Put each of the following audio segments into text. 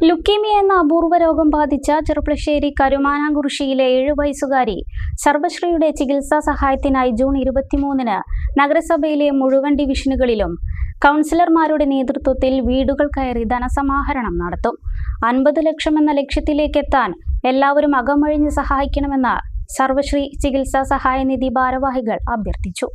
Leukaemia എന്ന അപൂർവ രോഗം ബാധിച്ച ചെറുപ്പശ്ശേരി കരുമാനാംകുറിശിയിലെ ഏഴു വയസ്സുകാരി സർവശ്രീയുടെ ചികിത്സാ സഹായത്തിനായി ജൂൺ ഇരുപത്തിമൂന്നിന് നഗരസഭയിലെ മുഴുവൻ ഡിവിഷനുകളിലും കൗൺസിലർമാരുടെ നേതൃത്വത്തിൽ വീടുകൾ കയറി ധനസമാഹരണം നടത്തും. അൻപത് ലക്ഷം എന്ന ലക്ഷ്യത്തിലേക്കെത്താൻ എല്ലാവരും അകമഴിഞ്ഞ് സഹായിക്കണമെന്ന് സർവശ്രീ ചികിത്സാ സഹായനിധി ഭാരവാഹികൾ അഭ്യർത്ഥിച്ചു.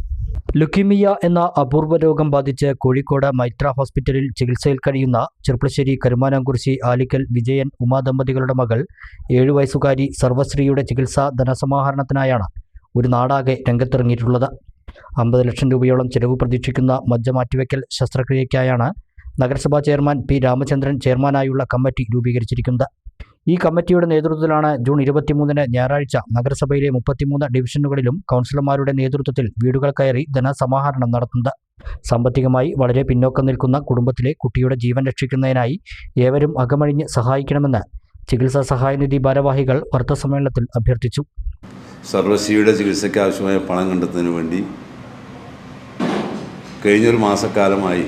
ലുക്കീമിയ എന്ന അപൂർവ രോഗം ബാധിച്ച് കോഴിക്കോട് മൈത്ര ഹോസ്പിറ്റലിൽ ചികിത്സയിൽ കഴിയുന്ന ചെറുപ്പശ്ശേരി കരുമാനാംകുറിശി ആലിക്കൽ വിജയൻ ഉമാ ദമ്പതികളുടെ മകൾ ഏഴു വയസ്സുകാരി സർവശ്രീയുടെ ചികിത്സാ ധനസമാഹരണത്തിനായാണ് ഒരു നാടാകെ രംഗത്തിറങ്ങിയിട്ടുള്ളത്. അമ്പത് ലക്ഷം രൂപയോളം ചെലവ് പ്രതീക്ഷിക്കുന്ന മജ്ജ മാറ്റിവെക്കൽ ശസ്ത്രക്രിയയ്ക്കായാണ് നഗരസഭാ ചെയർമാൻ പി രാമചന്ദ്രൻ ചെയർമാനായുള്ള കമ്മിറ്റി രൂപീകരിച്ചിരിക്കുന്നത്. ഈ കമ്മിറ്റിയുടെ നേതൃത്വത്തിലാണ് ജൂൺ ഇരുപത്തിമൂന്നിന് ഞായറാഴ്ച നഗരസഭയിലെ മുപ്പത്തിമൂന്ന് ഡിവിഷനുകളിലും കൗൺസിലർമാരുടെ നേതൃത്വത്തിൽ വീടുകൾ കയറി ധനസമാഹരണം നടത്തുന്നത്. സാമ്പത്തികമായി വളരെ പിന്നോക്കം നിൽക്കുന്ന കുടുംബത്തിലെ കുട്ടിയുടെ ജീവൻ രക്ഷിക്കുന്നതിനായി ഏവരും അകമഴിഞ്ഞ് സഹായിക്കണമെന്ന് ചികിത്സാ സഹായനിധി ഭാരവാഹികൾ വാർത്താസമ്മേളനത്തിൽ അഭ്യർത്ഥിച്ചു. സർവശ്രീയുടെ ചികിത്സയ്ക്ക് ആവശ്യമായ പണം കണ്ടെത്തുന്നതിന് വേണ്ടി കഴിഞ്ഞൊരു മാസക്കാലമായി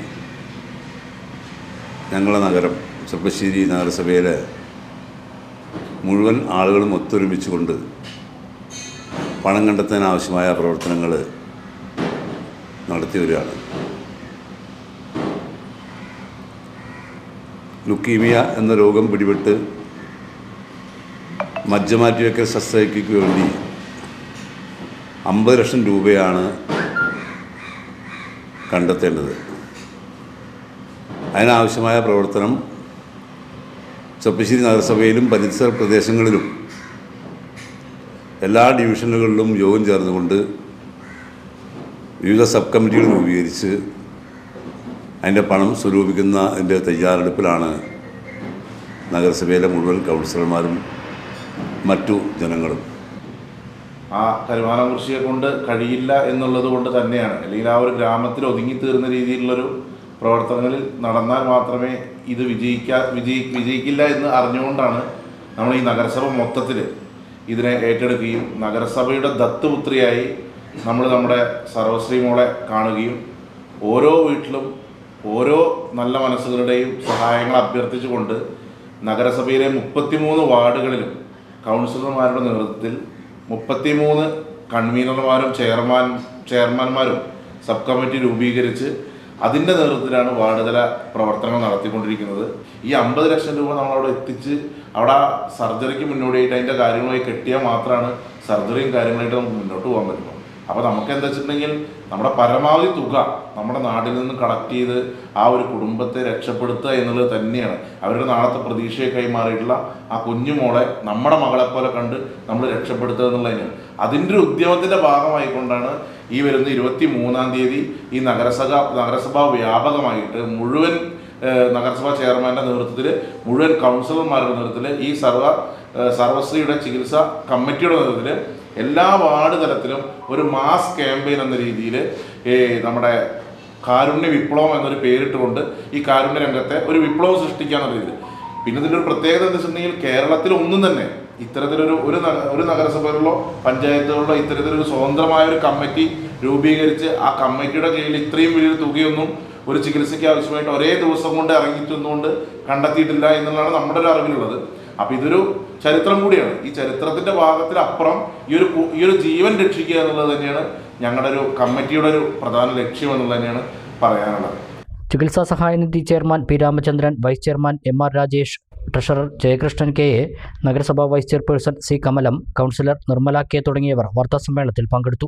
ഞങ്ങളുടെ നഗരം സർവശ്ശേരി നഗരസഭയിലെ മുഴുവൻ ആളുകളും ഒത്തൊരുമിച്ചുകൊണ്ട് പണം കണ്ടെത്താൻ ആവശ്യമായ പ്രവർത്തനങ്ങൾ നടത്തി വരികയാണ്. ലുക്കീമിയ എന്ന രോഗം പിടിപെട്ട് മജ്ജ മാറ്റിവെക്കൽ ശസ്ത്രക്രിയയ്ക്ക് വേണ്ടി അമ്പത് ലക്ഷം രൂപയാണ് കണ്ടെത്തേണ്ടത്. അതിനാവശ്യമായ പ്രവർത്തനം ചൊപ്പശ്ശേരി നഗരസഭയിലും പരിസര പ്രദേശങ്ങളിലും എല്ലാ ഡിവിഷനുകളിലും യോഗം ചേർന്നുകൊണ്ട് വിവിധ സബ് കമ്മിറ്റികൾ രൂപീകരിച്ച് അതിന്റെ പണം സ്വരൂപിക്കുന്ന അതിന്റെ തയ്യാറെടുപ്പിലാണ് നഗരസഭയിലെ മുഴുവൻ കൗൺസിലർമാരും മറ്റു ജനങ്ങളും. ആ കരുമാനം കൃഷിയെ കൊണ്ട് കഴിയില്ല എന്നുള്ളത് കൊണ്ട് തന്നെയാണ്. അല്ലെങ്കിൽ ആ ഒരു ഗ്രാമത്തിൽ ഒതുങ്ങി ഒതുങ്ങിത്തീർന്ന രീതിയിലുള്ളൊരു പ്രവർത്തനങ്ങളിൽ നടന്നാൽ മാത്രമേ ഇത് വിജയിക്കാ വിജയി വിജയിക്കില്ല എന്ന് അറിഞ്ഞുകൊണ്ടാണ് നമ്മൾ ഈ നഗരസഭ മൊത്തത്തിൽ ഇതിനെ ഏറ്റെടുക്കുകയും നഗരസഭയുടെ ദത്തുപുത്രിയായി നമ്മൾ നമ്മുടെ സർവശ്രീ മോളെ കാണുകയും ഓരോ വീട്ടിലും ഓരോ നല്ല മനസ്സുകളുടെയും സഹായങ്ങൾ അഭ്യർത്ഥിച്ചുകൊണ്ട് നഗരസഭയിലെ മുപ്പത്തിമൂന്ന് വാർഡുകളിലും കൗൺസിലർമാരുടെ നേതൃത്വത്തിൽ മുപ്പത്തിമൂന്ന് കൺവീനർമാരും ചെയർമാൻ ചെയർമാൻമാരും സബ് കമ്മിറ്റി രൂപീകരിച്ച് അതിന്റെ നേതൃത്വത്തിലാണ് വാർഡുതല പ്രവർത്തനങ്ങൾ നടത്തിക്കൊണ്ടിരിക്കുന്നത്. ഈ അമ്പത് ലക്ഷം രൂപ നമ്മളവിടെ എത്തിച്ച് അവിടെ സർജറിക്ക് മുന്നോടിയായിട്ട് അതിന്റെ കാര്യങ്ങളുമായി കെട്ടിയാൽ മാത്രമാണ് സർജറിയും കാര്യങ്ങളായിട്ട് നമുക്ക് മുന്നോട്ട് പോകാൻ പറ്റുള്ളൂ അപ്പോൾ നമുക്ക് എന്താ വെച്ചിട്ടുണ്ടെങ്കിൽ നമ്മുടെ പരമാവധി തുക നമ്മുടെ നാട്ടിൽ നിന്ന് കളക്ട് ചെയ്ത് ആ ഒരു കുടുംബത്തെ രക്ഷപ്പെടുത്തുക എന്നുള്ളത് തന്നെയാണ്. അവരുടെ നാളത്തെ പ്രതീക്ഷയെ കൈമാറിയിട്ടുള്ള ആ കുഞ്ഞുമോളെ നമ്മുടെ മകളെ പോലെ കണ്ട് നമ്മൾ രക്ഷപ്പെടുത്തുക എന്നുള്ളതിന് അതിന്റെ ഒരു ഉദ്യമത്തിന്റെ ഭാഗമായിക്കൊണ്ടാണ് ഈ വരുന്ന ഇരുപത്തി മൂന്നാം തീയതി ഈ നഗരസഭ നഗരസഭ വ്യാപകമായിട്ട് മുഴുവൻ നഗരസഭാ ചെയർമാന്റെ നേതൃത്വത്തിൽ മുഴുവൻ കൗൺസിലർമാരുടെ നേതൃത്വത്തിൽ ഈ സർവ സർവശ്രീയുടെ ചികിത്സ കമ്മിറ്റിയുടെ നേതൃത്വത്തിൽ എല്ലാ വാർഡ് തലത്തിലും ഒരു മാസ് ക്യാമ്പയിൻ എന്ന രീതിയിൽ നമ്മുടെ കാരുണ്യ വിപ്ലവം എന്നൊരു പേരിട്ടുകൊണ്ട് ഈ കാരുണ്യ രംഗത്തെ ഒരു വിപ്ലവം സൃഷ്ടിക്കാന്നുള്ള രീതിയിൽ പിന്നെ ഇതിന്റെ ഒരു പ്രത്യേകത എന്താ വെച്ചിട്ടുണ്ടെങ്കിൽ കേരളത്തിൽ ഒന്നും തന്നെ ഇത്തരത്തിലൊരു ഒരു ഒരു നഗരസഭകളിലോ പഞ്ചായത്തുകളിലോ ഇത്തരത്തിലൊരു സ്വതന്ത്രമായ ഒരു കമ്മിറ്റി രൂപീകരിച്ച് ആ കമ്മിറ്റിയുടെ കീഴിൽ ഇത്രയും വലിയൊരു തുകയൊന്നും ഒരു ചികിത്സയ്ക്ക് ആവശ്യമായിട്ട് ഒരേ ദിവസം കൊണ്ട് ഇറങ്ങിച്ചെന്നുകൊണ്ട് കണ്ടെത്തിയിട്ടില്ല എന്നുള്ളതാണ് നമ്മുടെ ഒരു അറിവിലുള്ളത്. അപ്പോൾ ഇതൊരു ചരിത്രം കൂടിയാണ്. ഈ ചരിത്രത്തിന്റെ ഭാഗത്തിന് അപ്പുറം ഈ ഒരു ഈ ഒരു ജീവൻ രക്ഷിക്കുക എന്നുള്ളത് തന്നെയാണ് ഞങ്ങളുടെ ഒരു കമ്മിറ്റിയുടെ ഒരു പ്രധാന ലക്ഷ്യം എന്നുള്ളത് തന്നെയാണ് പറയാനുള്ളത്. ചികിത്സാ സഹായനിധി chairman P Ramachandran vice chairman M R Rajesh treasurer Jayakrishnan K A നഗരസഭാ vice chairperson C Kamalam councillor Nirmala K തുടങ്ങിയവർ വാർത്താസമ്മേളനത്തിൽ പങ്കെടുത്തു.